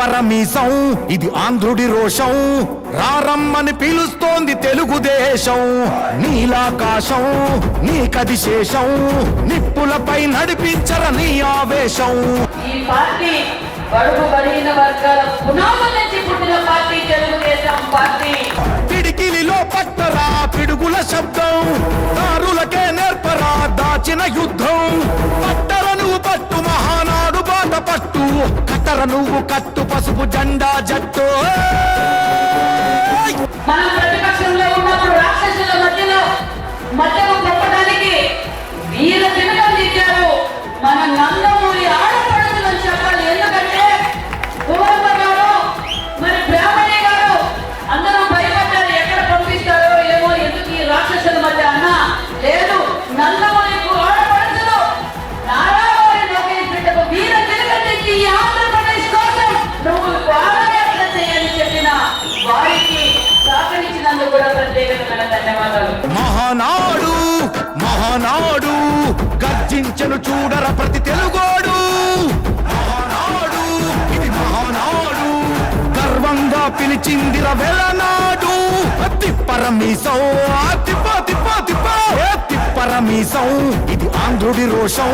తిప్పరమీసం ఇది ఆంధ్రుడి రోషం. రారమ్మని పిలుస్తోంది తెలుగుదేశం. నీలాకాశం నీకది శేషం నిప్పులపై నడిపించర నీ ఆవేశం. ఈ పార్టీ బడుగు బలహీన వర్గాల పునాదుల నుంచి పుట్టిన పార్టీ తెలుగుదేశం పార్టీ. పిడికిలిలో పట్టరా పిడుగుల శబ్దం. దారులకే నేర్పరా దాచిన యుద్ధం. కట్టర నువ్వు కట్టు పసుపు జెండా జట్టు. ధన్యవాదాలు. మహానాడు మహానాడు గర్జించను చూడర ప్రతి తెలుగోడు. మహానాడు ఇది మహానాడు గర్వంగా పిలిచిందిర వెలనాడు తిప్పరమీసం తిప్ప తిప్ప తిప్ప తిప్పరమీసం ఇది ఆంధ్రుడి రోషం.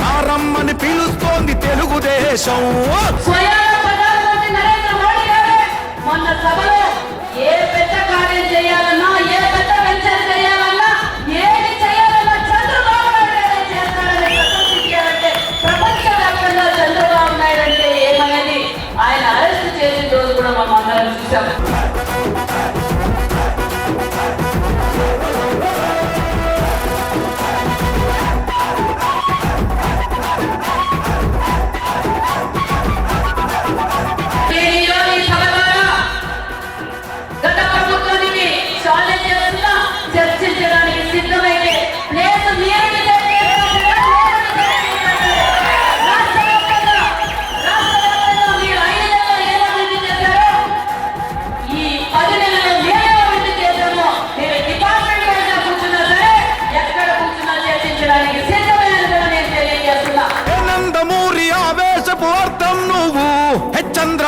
రారమ్మని పిలుస్తోంది తెలుగుదేశం. మొన్న సభలో ఏ పెద్ద కార్యం చేయాలన్నా Stop.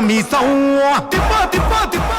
తెలుగు దళం నువ్వేలే అని తిప్పరమీసం తిప్ప తిప్ప తిప్ప